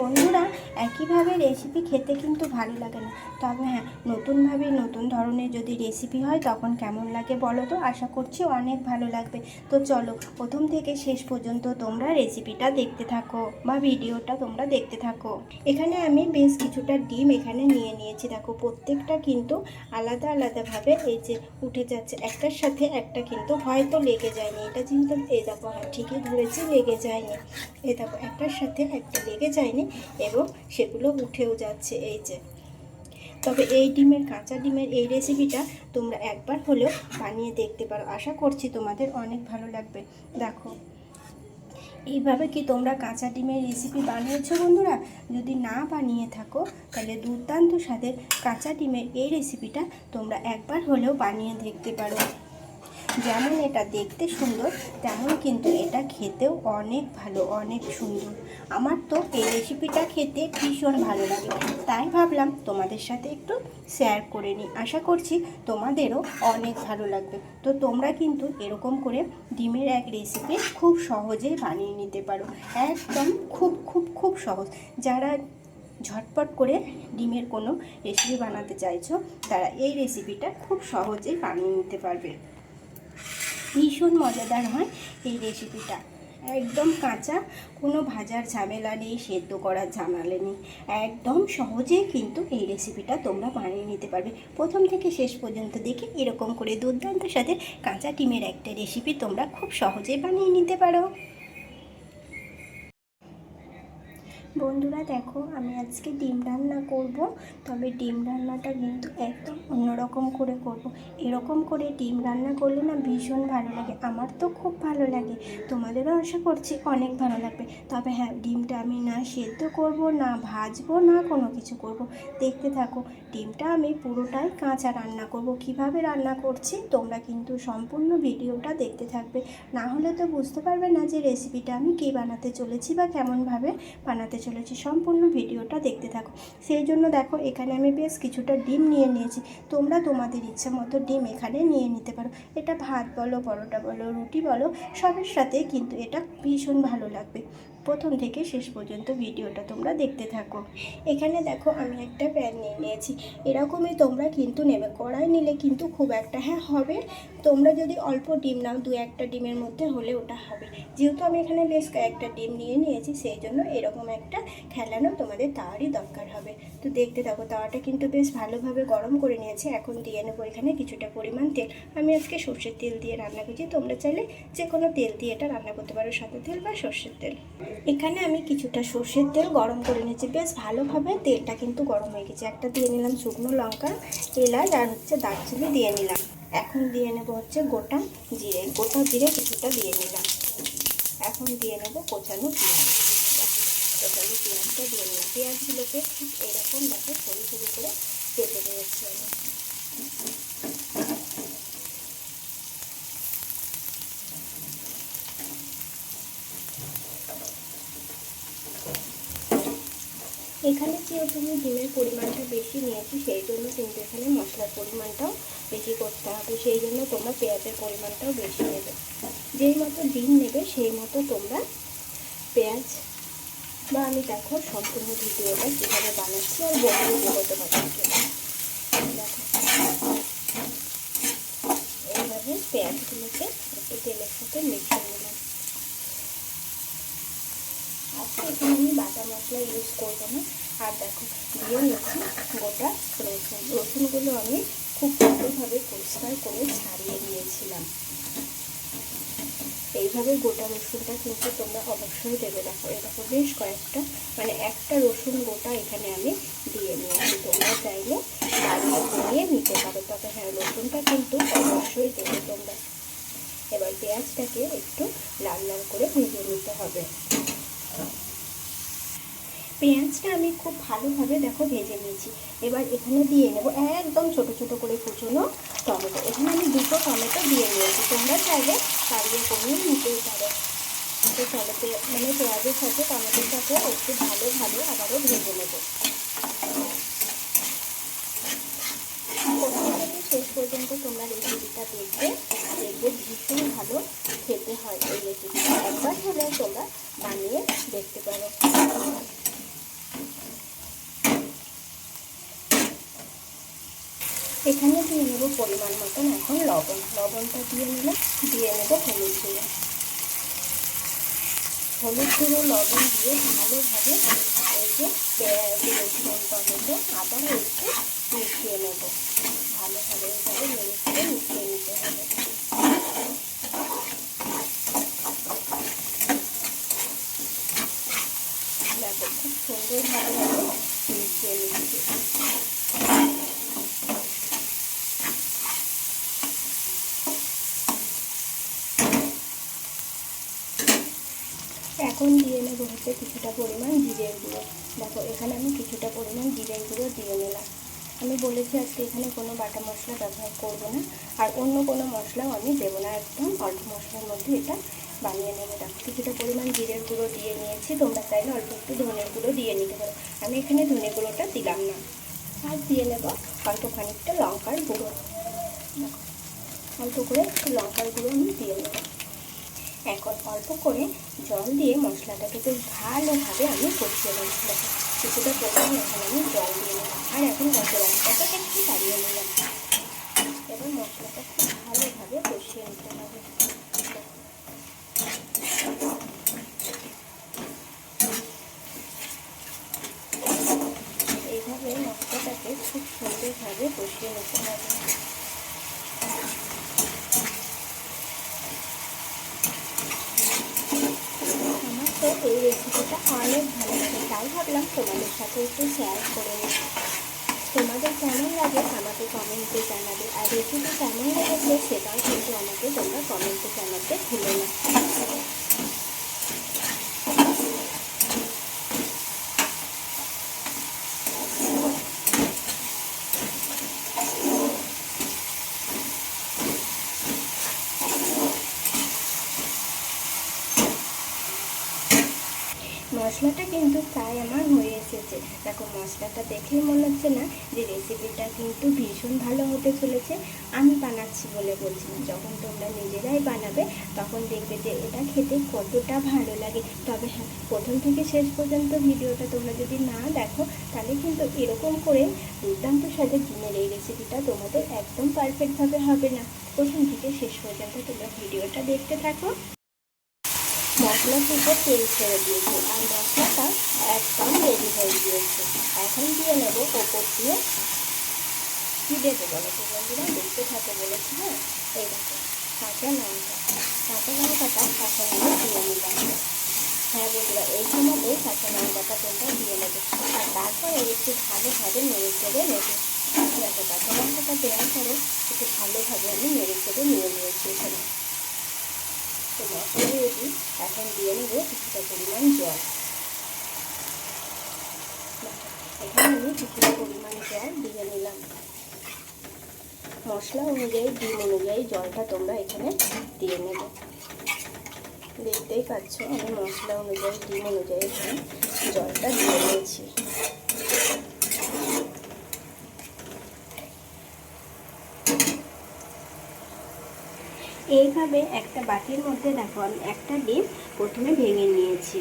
বন্ধুরা, একইভাবে রেসিপি খেতে কিন্তু ভালো লাগে না। তবে হ্যাঁ নতুনভাবে নতুন ধরনের যদি রেসিপি হয়, তখন কেমন লাগে বলো তো? আশা করছি অনেক ভালো লাগবে। তো চলো, প্রথম থেকে শেষ পর্যন্ত তোমরা রেসিপিটা দেখতে থাকো বা ভিডিওটা তোমরা দেখতে থাকো। এখানে আমি বেশ কিছুটা ডিম এখানে নিয়ে নিয়েছি। দেখো, প্রত্যেকটা কিন্তু আলাদা আলাদাভাবে এই যে উঠে যাচ্ছে। একটার সাথে একটা কিন্তু হয়তো লেগে যায়নি। এটা যেহেতু এই দেখো হ্যাঁ ঠিকই ধরেছি, লেগে যায়নি। এই দেখো, একটার সাথে একটা লেগে যায়নি। এবং সেগুলো উঠেও যাচ্ছে এই যে। তবে এই ডিমের, কাঁচা ডিমের এই রেসিপিটা তোমরা একবার হলেও বানিয়ে দেখতে পারো। আশা করছি তোমাদের অনেক ভালো লাগবে। দেখো, এইভাবে কি তোমরা কাঁচা ডিমের রেসিপি বানিয়েছো বন্ধুরা? যদি না বানিয়ে থাকো, তাহলে দুর্দান্ত স্বাদের কাঁচা ডিমের এই রেসিপিটা তোমরা একবার হলেও বানিয়ে দেখতে পারো। যেমন এটা দেখতে সুন্দর, তেমন কিন্তু এটা খেতেও অনেক ভালো, অনেক সুন্দর। আমার তো এই রেসিপিটা খেতে ভীষণ ভালো লাগে। তাই ভাবলাম তোমাদের সাথে একটু শেয়ার করে নিই। আশা করছি তোমাদেরও অনেক ভালো লাগবে। তো তোমরা কিন্তু এরকম করে ডিমের এক রেসিপি খুব সহজেই বানিয়ে নিতে পারো। একদম খুব খুব খুব সহজ। যারা ঝটপট করে ডিমের কোনো রেসিপি বানাতে চাইছো, তারা এই রেসিপিটা খুব সহজেই বানিয়ে নিতে পারবে। ভীষণ মজাদার হয় এই রেসিপিটা একদম কাঁচা, কোনো ভাজার ঝামেলা নেই, সেদ্ধ করার ঝামেলা নেই। একদম সহজে কিন্তু এই রেসিপিটা তোমরা বানিয়ে নিতে পারবে। প্রথম থেকে শেষ পর্যন্ত দেখে এরকম করে দুর্দান্ত সাথে কাঁচা ডিমের একটা রেসিপি তোমরা খুব সহজেই বানিয়ে নিতে পারো। বন্ধুরা দেখো, আমি আজকে ডিম রান্না করব, তবে ডিম রান্নাটা কিন্তু একদম অন্যরকম করে করব। এরকম করে ডিম রান্না করলে না ভীষণ ভালো লাগে, আমার তো খুব ভালো লাগে, তোমাদেরও আশা করছি অনেক ভালো লাগবে তবে হ্যাঁ ডিমটা আমি না সেদ্ধ করব, না ভাজবো, না কোনো কিছু করব। দেখতে থাকো, ডিমটা আমি পুরোটাই কাঁচা রান্না করব কীভাবে রান্না করছি তোমরা কিন্তু সম্পূর্ণ ভিডিওটা দেখতে থাকবে না হলে তো বুঝতে পারবে না যে রেসিপিটা আমি কী বানাতে চলেছি বা কেমনভাবে বানাতে চলেছি, সম্পূর্ণ ভিডিওটা দেখতে থাকো। সেই জন্য দেখো, এখানে আমি বেশ কিছুটা ডিম নিয়ে নিয়েছি। তোমরা তোমাদের ইচ্ছা মতো ডিম এখানে নিয়ে নিতে পারো। এটা ভাত বলো, পরোটা বলো, রুটি বলো, সবের সাথে কিন্তু এটা ভীষণ ভালো লাগবে। প্রথম থেকে শেষ পর্যন্ত ভিডিওটা তোমরা দেখতে থাকো। এখানে দেখো আমি একটা প্যান নিয়ে নিয়েছি। এরকমই তোমরা কিন্তু নেবে। কড়াই নিলে কিন্তু খুব একটা হ্যাঁ হবে। তোমরা যদি অল্প ডিম নাও, দু একটা ডিমের মধ্যে হলে ওটা হবে। যেহেতু আমি এখানে বেশ কয়েকটা ডিম নিয়ে নিয়েছি, সেই জন্য এরকম একটা খেলানো তোমাদের তাওয়ারই দরকার হবে। তো দেখতে থাকো, তাওয়াটা কিন্তু বেশ ভালোভাবে গরম করে নিয়েছি। এখন দিয়ে নেব এখানে কিছুটা পরিমাণ তেল। আমি আজকে সর্ষের তেল দিয়ে রান্না করছি। তোমরা চাইলে যে কোনো তেল দিয়ে এটা রান্না করতে পারো, সাদা তেল বা সর্ষের তেল। এখানে আমি কিছুটা সর্ষের তেল গরম করে নিয়েছি। বেশ ভালোভাবে তেলটা কিন্তু গরম হয়ে গেছে। একটা দিয়ে নিলাম শুকনো লঙ্কা, এলাচ আর হচ্ছে দারচিনি দিয়ে নিলাম। এখন দিয়ে নেব হচ্ছে গোটা জিরে। গোটা জিরে কিছুটা দিয়ে নিলাম। এখন দিয়ে নেব কোচানো পেঁয়াজ। কোচানো পেঁয়াজটা দিয়ে নিলাম। পেঁয়াজগুলোকে ঠিক এরকম দেখো সরু সরু করে কেটে নিয়েছি আমি। এখানে যেহেতু আমি ডিমের পরিমাণটা বেশি নিয়েছি, সেই জন্য কিন্তু এখানে মশলার পরিমাণটাও বেশি করতে হবে। সেই জন্য তোমরা পেঁয়াজের পরিমাণটাও বেশি নেবে। যেই মতো ডিম নেবে, সেই মতো তোমরা পেঁয়াজ বা আমি দেখো সম্পূর্ণ ভিডিওটা কীভাবে বানাচ্ছি আর বন্ধু দেবো তোমাদেরকে দেখো। এইভাবে পেঁয়াজগুলোকে একটু তেলের সাথে মিশিয়ে নিলাম আজকে এখানে আমি বাটা মশলা ইউজ করব না। আর দেখো, দিয়ে নিচ্ছি গোটা রসুন। রসুনগুলো আমি খুব ভালোভাবে পরিষ্কার করে ছাড়িয়ে নিয়েছিলাম। এইভাবে গোটা রসুনটা কিন্তু তোমরা অবশ্যই দেবে। দেখো, এরকম বেশ কয়েকটা মানে একটা রসুন গোটা এখানে আমি দিয়ে নিয়েছি। তোমরা চাইলে দিয়ে নিতে পারো। তবে হ্যাঁ রসুনটা কিন্তু অবশ্যই দেবে তোমরা। এবার পেঁয়াজটাকে একটু লাল লাল করে ভেজে নিতে হবে। পেঁয়াজটা আমি খুব ভালোভাবে দেখো ভেজে নিয়েছি। এবার এখানে দিয়ে নেব একদম ছোট ছোট করে কুচোনো টমেটো। এখানে আমি দুটো টমেটো দিয়ে নিয়েছি। তোমরা চাইলে কারিয়ে কমিয়ে নিতেই পারো। তো টমেটো মানে পেঁয়াজের সাথে টমেটোর সাথে একটু ভালোভাবে আবারও ভেজে নেব। শেষ পর্যন্ত তোমরা রেসিপিটা দেখবে। দেখবে ভীষণ ভালো খেতে হয় এই রেসিপিটা। একবার হলেও তোমরা বানিয়ে দেখতে পারো এখানে দিয়ে নেব পরিমাণ মতন এখন লবণ। লবণটা দিয়ে নিলাম দিয়ে নেব হলুদ গুঁড়ো। হলুদ গুঁড়ো, লবণ দিয়ে ভালোভাবে এই যে পেঁয়াজ রসুন টমেটো আবার একটু মিশিয়ে নেব ভালোভাবে এইভাবে নেড়ে চেড়ে মিশিয়ে নিতে হবে দেখো খুব সুন্দরভাবে আমি মিশিয়ে নিচ্ছি এখন দিয়ে নেব হচ্ছে কিছুটা পরিমাণ জিরের গুঁড়ো। দেখো, এখানে আমি কিছুটা পরিমাণ জিরের গুঁড়ো দিয়ে নিলাম। আমি বলেছি আজকে এখানে কোনো বাটা মশলা ব্যবহার করব না, আর অন্য কোনো মশলাও আমি দেবো না। একদম অল্প মশলার মধ্যে এটা বানিয়ে নেব। দেখো, কিছুটা পরিমাণ জিরের গুঁড়ো দিয়ে নিয়েছি, তোমরা চাইলে অল্প একটু ধনের গুঁড়ো দিয়ে নিতে পারো। আমি এখানে ধনে গুঁড়োটা দিলাম না। আর দিয়ে নেব অল্প খানিকটা লঙ্কার গুঁড়ো। অল্প করে একটু লঙ্কার গুঁড়ো আমি দিয়ে নেব। এখন অল্প করে জল দিয়ে মশলাটাকে বেশ ভালোভাবে আমি কষিয়ে নেব। দেখো, কিছুটা পরিমাণ এখন আমি জল দিয়ে নিলাম আর এখন রাস্তাটা একটু বাড়িয়ে নিলাম। এবার মশলাটা খুব ভালোভাবে কষিয়ে নিতে হবে। এইভাবে মশলাটাকে খুব সুন্দরভাবে কষিয়ে নিতে হবে আমার তো এই রেসিপিটা অনেক ভালো লাগে তাই ভাবলাম তোমাদের সাথে একটু শেয়ার করে তোমাদের কেমন লাগে আমাকে কমেন্টে জানাবে, আর রেসিপি কেমন লেগেছে সেটাও কিন্তু আমাকে তোমরা কমেন্টে জানাতে ভুলো না। মশলাটা কিন্তু প্রায় আমার হয়ে এসেছে। দেখো, মশলাটা দেখেই মনে হচ্ছে না যে রেসিপিটা কিন্তু ভীষণ ভালো হতে চলেছে। আমি বানাচ্ছি বলে বলছি না। যখন তোমরা নিজেরাই বানাবে, তখন দেখবে যে এটা খেতে কতটা ভালো লাগে। তবে হ্যাঁ প্রথম থেকে শেষ পর্যন্ত ভিডিওটা তোমরা যদি না দেখো, তাহলে কিন্তু এরকম করে দুর্দান্ত স্বাদে ডিমের এই রেসিপিটা তোমাদের একদম পারফেক্টভাবে হবে না। প্রথম থেকে শেষ পর্যন্ত তোমরা ভিডিওটা দেখতে থাকো। মশলা থেকে তেল ছেড়ে দিয়েছি আর মশলাটা একদম রেডি হয়ে গিয়েছে। এখন দিয়ে নেব ওপর দিয়ে কী দেবো বলো তো বন্ধুরা? দেখতে থাকে বলেছি হ্যাঁ এই দেখো, কাঁচা লঙ্কা। কাঁচা লঙ্কাটা এখন আমি দিয়ে নিলাম হ্যাঁ বন্ধুরা, এই সময়তেই কাঁচা লঙ্কাটা তোমরা দিয়ে নেবে। আর তারপরে একটু ভালোভাবে নেড়ে চেড়ে নেবে। দেখো, কাঁচা লঙ্কাটা দেওয়ার পরে একটু ভালোভাবে আমি নেড়ে চেড়ে নিয়ে নিয়েছি এখানে। তো মশলা রেডি এখন দিয়ে নেব কিছুটা পরিমাণ জল। এখানে আমি কিছুটা পরিমাণ জল দিয়ে নিলাম। মশলা অনুযায়ী, ডিম অনুযায়ী জলটা তোমরা এখানে দিয়ে নেবে। দেখতেই পাচ্ছ, আমি মশলা অনুযায়ী, ডিম অনুযায়ী এখানে জলটা দিয়ে নিয়েছি এইভাবে একটা বাটির মধ্যে দেখো, আমি একটা ডিম প্রথমে ভেঙে নিয়েছি।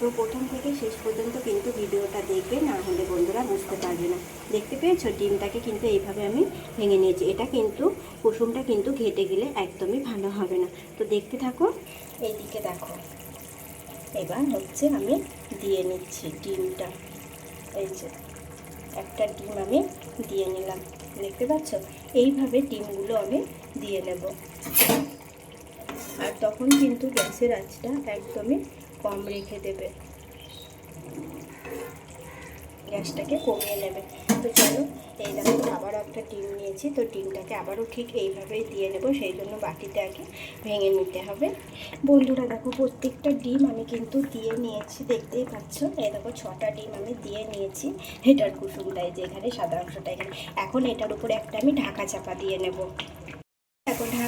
তো প্রথম থেকে শেষ পর্যন্ত কিন্তু ভিডিওটা দেখবে, না হলে বন্ধুরা বুঝতে পারবে না। দেখতে পেয়েছ? ডিমটাকে কিন্তু এইভাবে আমি ভেঙে নিয়েছি। এটা কিন্তু, কুসুমটা কিন্তু ঘেটে গেলে একদমই ভালো হবে না। তো দেখতে থাকো, এইদিকে দেখো। এবার হচ্ছে আমি দিয়ে নিচ্ছি ডিমটা। এই যে, একটা ডিম আমি দিয়ে নিলাম। দেখতে পাচ্ছ? এইভাবে ডিমগুলো আমি দিয়ে নেব। আর তখন কিন্তু গ্যাসের আঁচটা একদমই কম রেখে দেবে। গ্যাসটাকে কমিয়ে নেবে। তো চলো এই দেখো, আবারও একটা ডিম নিয়েছি, তো ডিমটাকে আবারও ঠিক এইভাবেই দিয়ে নেব, সেই জন্য বাটিতে আগে ভেঙে নিতে হবে। বন্ধুরা দেখো, প্রত্যেকটা ডিম আমি কিন্তু দিয়ে নিয়েছি, দেখতেই পাচ্ছ? এই দেখো, ছটা ডিম আমি দিয়ে নিয়েছি, হেটার কুসুমটাই যে এখানে সাদা অংশটা এখানে। এখন এটার উপরে একটা আমি ঢাকা চাপা দিয়ে নেব।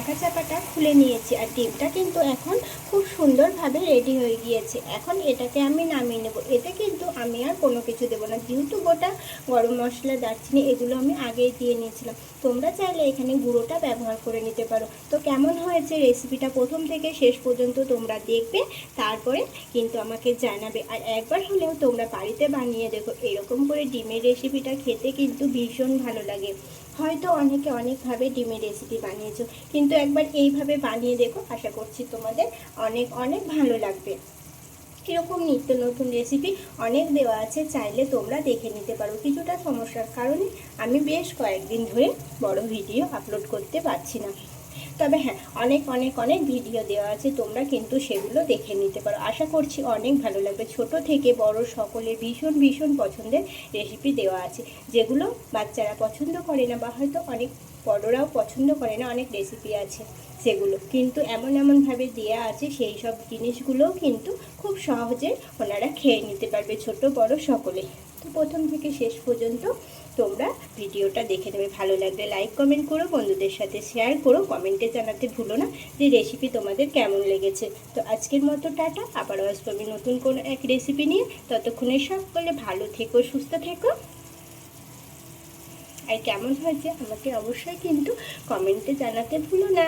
ঢাকা চাপাটা খুলে নিয়েছি আর ডিমটা কিন্তু এখন খুব সুন্দরভাবে রেডি হয়ে গিয়েছে। এখন এটাকে আমি নামিয়ে নেব। এতে কিন্তু আমি আর কোনো কিছু দেবো না। যেহেতু গোটা গরম মশলা, দারচিনি এগুলো আমি আগেই দিয়ে নিয়েছিলাম। তোমরা চাইলে এখানে গুঁড়োটা ব্যবহার করে নিতে পারো। তো কেমন হয়েছে রেসিপিটা প্রথম থেকে শেষ পর্যন্ত তোমরা দেখবে, তারপরে কিন্তু আমাকে জানাবে। আর একবার হলেও তোমরা বাড়িতে বানিয়ে দেখো। এরকম করে ডিমের রেসিপিটা খেতে কিন্তু ভীষণ ভালো লাগে। হয়তো অনেকে অনেকভাবে ডিমের রেসিপি বানিয়েছো, কিন্তু একবার এইভাবে বানিয়ে দেখো, আশা করছি তোমাদের অনেক অনেক ভালো লাগবে। এরকম নিত্য নতুন রেসিপি অনেক দেওয়া আছে, চাইলে তোমরা দেখে নিতে পারো। কিছুটা সমস্যার কারণে আমি বেশ কয়েকদিন ধরে বড় ভিডিও আপলোড করতে পারছি না। তবে হ্যাঁ অনেক অনেক অনেক ভিডিও দেওয়া আছে, তোমরা কিন্তু সেগুলো দেখে নিতে পারো। আশা করছি অনেক ভালো লাগবে। ছোট থেকে বড় সকলের ভীষণ ভীষণ পছন্দের রেসিপি দেওয়া আছে, যেগুলো বাচ্চারা পছন্দ করে না বা হয়তো অনেক বড়রাও পছন্দ করে না, অনেক রেসিপি আছে সেগুলো। কিন্তু এমন এমনভাবে দেওয়া আছে, সেই সব জিনিসগুলোও কিন্তু খুব সহজে ওনারা খেয়ে নিতে পারবে ছোট, বড় সকলে। তো প্রথম থেকে শেষ পর্যন্ত তোমরা ভিডিওটা দেখে নেবে, ভালো লাগলে লাইক কমেন্ট করো, বন্ধুদের সাথে শেয়ার করো কমেন্টে জানাতে ভুলো না যে রেসিপি তোমাদের কেমন লেগেছে। তো আজকের মতো টাটা, আবারও আসব আমি নতুন কোনো এক রেসিপি নিয়ে। ততক্ষণে সকলে ভালো থেকো, সুস্থ থেকো। আর কেমন হয়েছে আমাকে অবশ্যই কিন্তু কমেন্টে জানাতে ভুলো না।